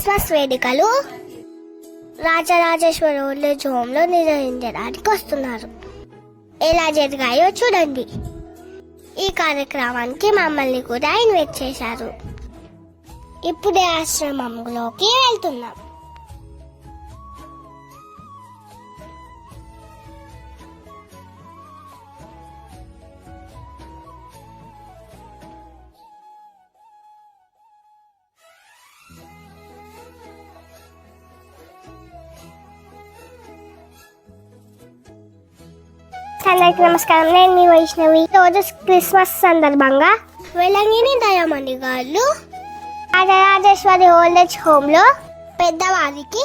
Christmas వేడుకలు Rajarajeshwara old age హోమ్లో నిర్వహించడానికి వస్తున్నారు. ఎలా జరిగాయో చూడండి. ఈ కార్యక్రమానికి మమ్మల్ని కూడా ఇన్వైట్ చేశారు. ఇప్పుడే ఆశ్రమంలోకి వెళ్తున్నాం. అందరికి నమస్కారం. నేను మీ వైష్ణవి. రోజు క్రిస్మస్ సందర్భంగా వెలంగిని దయామణి గారు రాజరాజేశ్వరి ఓల్డేజ్ హోమ్లో పెద్దవారికి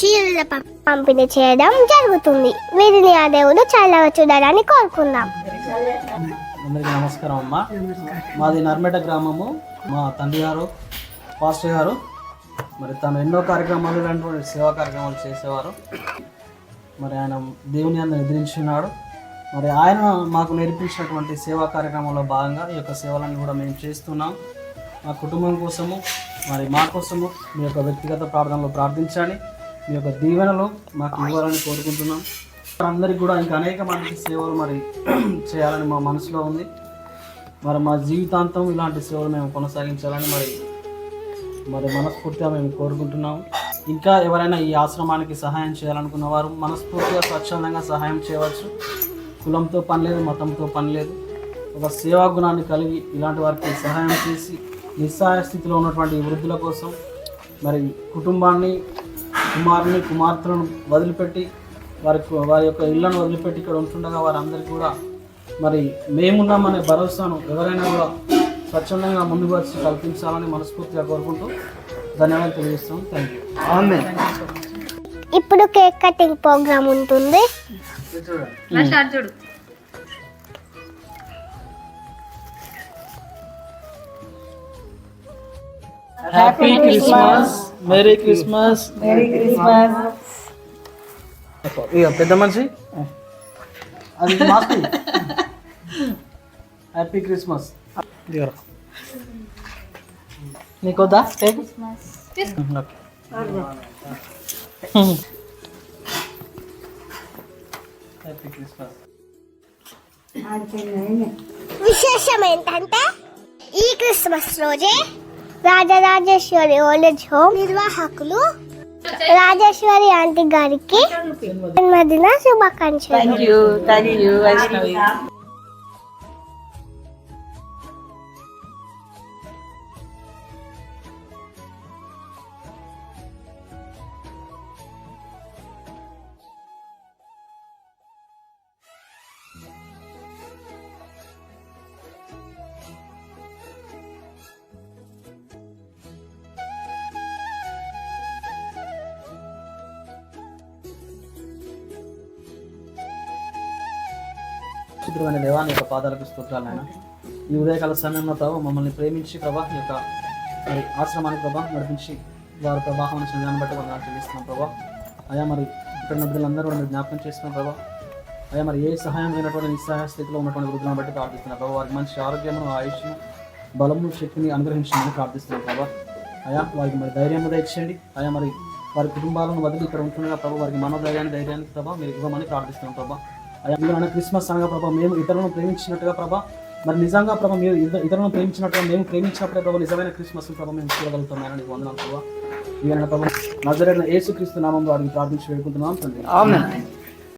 చీరల పంపిణీ చేయడం జరుగుతుంది. వీరిని ఆ దేవుడు చల్లగా చూడాలని కోరుకుందాం. అందరికీ నమస్కారం అమ్మ. మాది నర్మేట గ్రామము. మా తండ్రి గారు పాస్టర్ గారు మరి తను ఎన్నో కార్యక్రమాలు ఇలాంటి సేవా కార్యక్రమాలు చేసేవారు. మరి ఆయన దేవుని అందరు నిద్రించున్నాడు. మరి ఆయన మాకు నేర్పించినటువంటి సేవా కార్యక్రమంలో భాగంగా ఈ యొక్క సేవలను కూడా మేము చేస్తున్నాం. మా కుటుంబం కోసము మరి మా కోసము మీ యొక్క వ్యక్తిగత ప్రార్థనలో ప్రార్థించాలి మీ యొక్క దీవెనలు మాకు ఇవ్వాలని కోరుకుంటున్నాం. అందరికి కూడా ఇంకా అనేక మంది సేవలు మరి చేయాలని మా మనసులో ఉంది. మరి మా జీవితాంతం ఇలాంటి సేవలు మేము కొనసాగించాలని మరి మరి మనస్ఫూర్తిగా మేము కోరుకుంటున్నాము ఇంకా ఎవరైనా ఈ ఆశ్రమానికి సహాయం చేయాలనుకున్న వారు మనస్ఫూర్తిగా స్వచ్ఛందంగా సహాయం చేయవచ్చు. కులంతో పని లేదు మతంతో పని లేదు. ఒక సేవా గుణాన్ని కలిగి ఇలాంటి వారికి సహాయం చేసి నిస్సహాయ స్థితిలో ఉన్నటువంటి వృద్ధుల కోసం మరి కుటుంబాన్ని కుమారుని కుమార్తెలను వదిలిపెట్టి వారి వారి యొక్క ఇళ్ళను వదిలిపెట్టి ఇక్కడ ఉంటుండగా వారందరికీ కూడా మరి మేమున్నామనే భరోసాను ఎవరైనా కూడా స్వచ్ఛందంగా ముందుకు వచ్చి కల్పించాలని మనస్ఫూర్తిగా కోరుకుంటూ ధన్యవాదాలు తెలియజేస్తాం థ్యాంక్ యూ ఇప్పుడు కేక్ కటింగ్ ప్రోగ్రామ్ ఉంటుంది. Happy Christmas merry Christmas merry Christmas ఇక పెద్ద మనిషి. అది happy Christmas cake okay happy Christmas విశేషం ఏంటంటే ఈ క్రిస్మస్ రోజే రాజరాజేశ్వరి ఓల్డేజ్ హోమ్ నిర్వాహకులు రాజేశ్వరి ఆంటీ గారికి జన్మదిన శుభాకాంక్షలు. పరిశుద్ధమైన దేవా నీ యొక్క పాదాలకు స్తోత్రాలు నాయన. ఈ ఉదయకాల సమయంలో ప్రభావ మమ్మల్ని ప్రేమించి ప్రభా ఈ యొక్క మరి ఆశ్రమానికి ప్రభా నడిపించి వారి ప్రభావం సంఘాన్ని బట్టి వందనాలు చెల్లిస్తున్నాం ప్రభా. అయా మరి ఇక్కడ ఉన్న బిడ్డలందరూ కూడా జ్ఞాపకం చేస్తున్నాం ప్రభా. అయా మరి ఏ సహాయం లేనటువంటి నిస్సహాయ స్థితిలో ఉన్నటువంటి వృద్ధులను బట్టి ప్రార్థిస్తున్నాం ప్రభావ వారికి మంచి ఆరోగ్యమును ఆయుష్ను బలము శక్తిని అనుగ్రహించమని ప్రార్థిస్తున్నాం ప్రభా. అయా వారికి మరి ధైర్యం దయచేయండి. అయా మరి వారి కుటుంబాలను వదిలి ఇక్కడ ఉంటుండగా ప్రభావ వారికి మనోధైర్యాన్ని ధైర్యాన్ని ప్రభావ మీరు ఇవ్వమని ప్రార్థిస్తున్నాం ప్రభా. అందులో క్రిస్మస్ అనగా ప్రభా మేము ఇతరులను ప్రేమించినట్టుగా ప్రభా మరి నిజంగా ప్రభా మీరు ఇతరులను ప్రేమించినట్టుగా మేము ప్రేమించినప్పుడే ప్రభా నిజమైన క్రిస్మస్ ప్రభా మేము చూడగలుగుతున్నాను నీకు వందనాలు ప్రభా. ఇవన్న ప్రభా నజరైన యేసుక్రీస్తు నామంలో అడిగి ప్రార్థించి వేడుకుంటున్నాం తండ్రి.